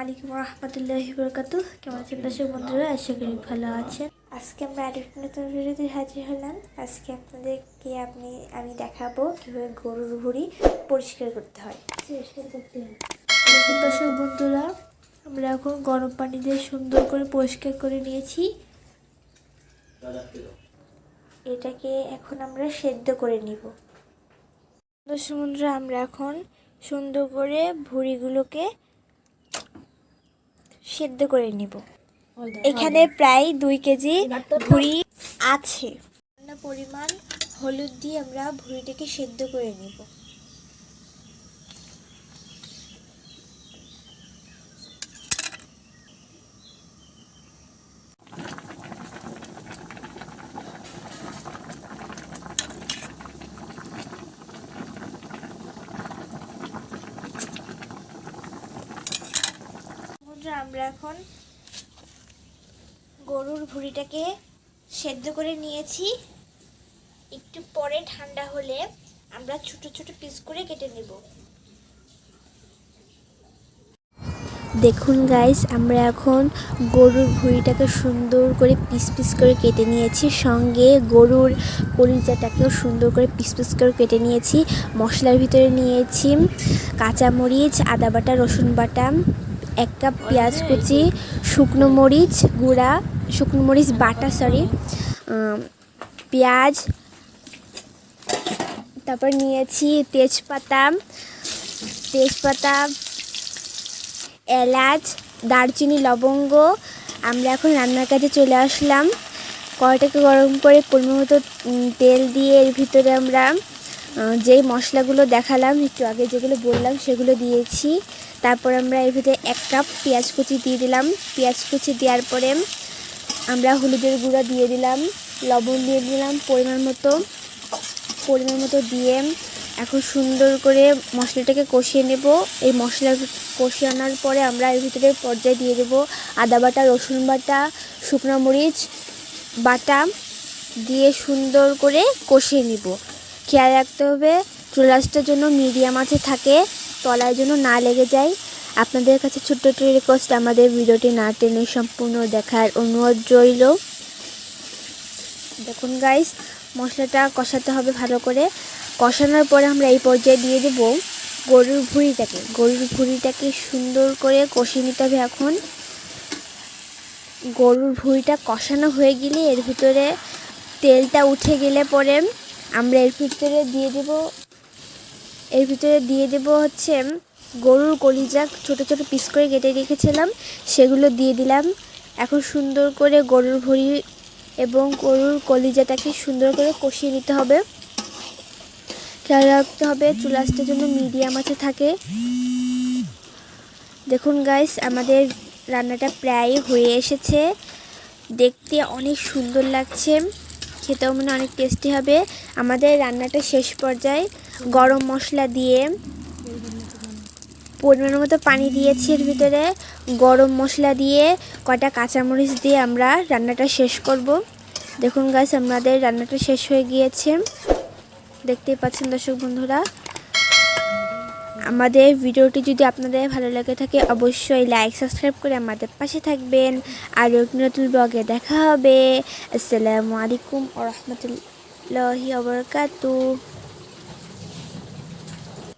আলাইকুম রহমতুল্লাহ বরকাত কেমন আছেন দর্শক বন্ধুরা? আশা করি ভালো আছেন। আজকে আমরা আরেকটি নতুন ভিডিওতে হাজির হলাম। আজকে আপনাদেরকে আপনি আমি দেখাবো কীভাবে গরুর ভুড়ি পরিষ্কার করতে হয়। দর্শক বন্ধুরা আমরা এখন গরম পানি দিয়ে সুন্দর করে পরিষ্কার করে নিয়েছি। এটাকে এখন আমরা সেদ্ধ করে নিব। দর্শক বন্ধুরা আমরা এখন সুন্দর করে ভুড়িগুলোকে সেদ্ধ করে নিব। এখানে প্রায় দুই কেজি ভুড়ি আছে। পরিমাণ হলুদ দিয়ে আমরা ভুড়িটাকে সেদ্ধ করে নিব। বন্ধুরা আমরা এখন গরুর ভুঁড়িটাকে সেদ্ধ করে নিয়েছি। একটু পরে ঠান্ডা হলে আমরা ছোট ছোট পিস করে কেটে নেব। দেখুন গাইস আমরা এখন গরুর ভুঁড়িটাকে সুন্দর করে পিস পিস করে কেটে নিয়েছি। সঙ্গে গরুর কলিজাটাকেও সুন্দর করে পিস পিস করে কেটে নিয়েছি। মশলার ভিতরে নিয়েছি কাঁচামরিচ, আদা বাটা, রসুন বাটা। এক কাপ পেঁয়াজ কুচি, শুকনো মরিচ গুঁড়া, শুকনো মরিচ বাটা সরি পেঁয়াজ, তারপর নিয়েছি তেজপাতা তেজপাতা, এলাচ, দারচিনি, লবঙ্গ। আমরা এখন রান্নার কাজে চলে আসলাম। কড়াইটাকে গরম করে পরিমাণ মতো তেল দিয়ে এর ভিতরে আমরা যেই মশলাগুলো দেখালাম, একটু আগে যেগুলো বললাম, সেগুলো দিয়েছি। তারপর আমরা এর ভিতরে এক কাপ পেঁয়াজ কুচি দিয়ে দিলাম। পেঁয়াজ কুচি দেওয়ার পরে আমরা হলুদের গুঁড়া দিয়ে দিলাম, লবণ দিয়ে দিলাম পরিমাণ মতো। পরিমাণ মতো দিয়ে এখন সুন্দর করে মশলাটাকে কষিয়ে নেব। এই মশলা কষিয়ে আনার পরে আমরা এর ভিতরে পর্যায়ে দিয়ে দেব আদা বাটা, রসুন বাটা, শুকনো মরিচ বাটা দিয়ে সুন্দর করে কষিয়ে নেব। খেয়াল রাখতে হবে চুলাসটার জন্য মিডিয়াম আছে থাকে। তলার জন্য না লেগে যায়। আপনাদের কাছে ছোট্ট একটি রিকোয়েস্ট আমাদের ভিডিওটি না টেনে সম্পূর্ণ দেখার অনুরোধ রইল। দেখুন গাইস মশলাটা কষাতে হবে ভালো করে। কষানোর পরে আমরা এই পর্যায়ে দিয়ে দেব গরুর ভুঁড়িটাকে। গরুর ভুঁড়িটাকে সুন্দর করে কষিয়ে নিতে হবে এখন। গরুর ভুঁড়িটা কষানো হয়ে গেলে এর ভিতরে তেলটা উঠে গেলে পরে আমরা এর ভিতরে দিয়ে দেব এর ভিতরে দিয়ে দেব হচ্ছে গরুর কলিজা, ছোট ছোট পিস করে কেটে রেখেছিলাম, সেগুলো দিয়ে দিলাম। এখন সুন্দর করে গরুর ভুঁড়ি এবং গরুর কলিজাটাকে সুন্দর করে কষিয়ে নিতে হবে। খেয়াল রাখতে হবে, চুলাসটার জন্য মিডিয়াম আছে থাকে। দেখুন গাইস আমাদের রান্নাটা প্রায় হয়ে এসেছে। দেখতে অনেক সুন্দর লাগছে। খেতেও মনে অনেক টেস্টি হবে। আমাদের রান্নাটা শেষ পর্যায়ে। গরম মশলা দিয়ে পরিমাণ মতো পানি দিয়েছি এর ভিতরে। গরম মশলা দিয়ে কটা কাঁচামরিচ দিয়ে আমরা রান্নাটা শেষ করব। দেখুন গাছ আমাদের রান্নাটা শেষ হয়ে গিয়েছে। দেখতেই পাচ্ছেন দর্শক বন্ধুরা। আমাদের ভিডিওটি যদি আপনাদের ভালো লাগে থাকে, অবশ্যই লাইক সাবস্ক্রাইব করে আমাদের পাশে থাকবেন। আর নতুন ব্লগে দেখা হবে। আসসালামু আলাইকুম ও রহমতুল্লাহি